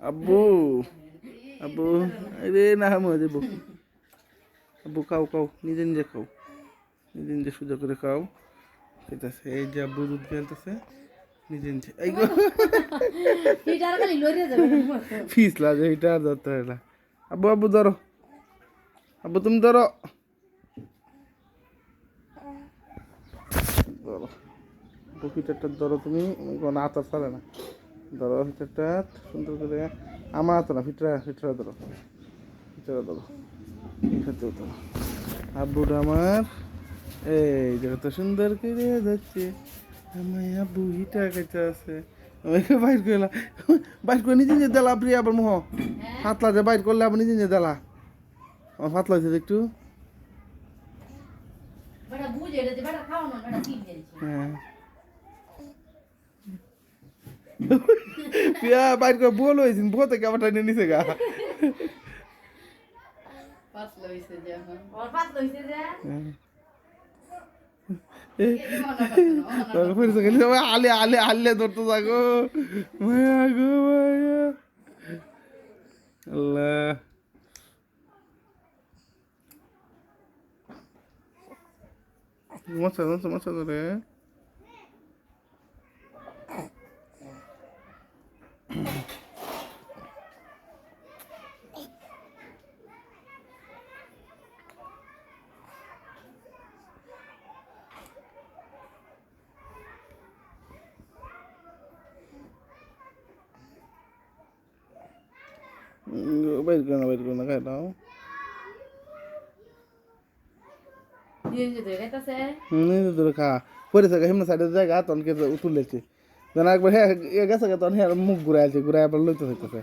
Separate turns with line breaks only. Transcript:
আব্বু আব্বু রে না মরে দেবো আব্বু খাও খাও নিজে নিজে খাও। নিজে নিজে সোজা করে খাও। খেতেছে এই যে আব্বু দুধ খেলতেছে নিজে নিজে। এই গো।
পিঠার খালি লড়িয়ে যাবে
ফিস লাগে এটা আর ধরতে না। আব্বু আব্বু ধরো। আব্বু তুমি ধরো। ধরো। পিঠারটা ধরো তুমি। কোনো আতা ছাড়ে না। ধরো পিঠারটা সুন্দর করে আমার হাতে না ফিটরা ফিটরা ধরো। ফিটরা ধরো। ধরো। আব্বুটা আমার এই যে কত সুন্দর করে যাচ্ছে। আমার আব্বু হিটা কাছে আছে। আমাকে বাইর করলা বাইর করে নিজে নিজে দেলা প্রিয়া আবার মোহ। হাতলা যে বাইর করলে আবার নিজে নিজে দেলা। আমার ফাতলা হয়েছে একটু। হ্যাঁ। প্রিয়া বাইর করে বল হয়েছে বউ থেকে আবার টাইনে নিছে গা। আলে আলে আলে ধরতে থাকো মায়া গো মায়া। আল্লাহ। মশা মশা মশা ধরে। বাইর করে না বাইর করে না খাই দাও
দিয়ে যে ধরে গেছে
হুম ধরে খা পরে থাকে হেমনা সাইডে জায়গা তনকে তুলেছে যেন একবার হ্যাঁ গেছে তখন হ্যাঁ মুখ ঘুরে আছে ঘুরে আবার লইতে হইতেছে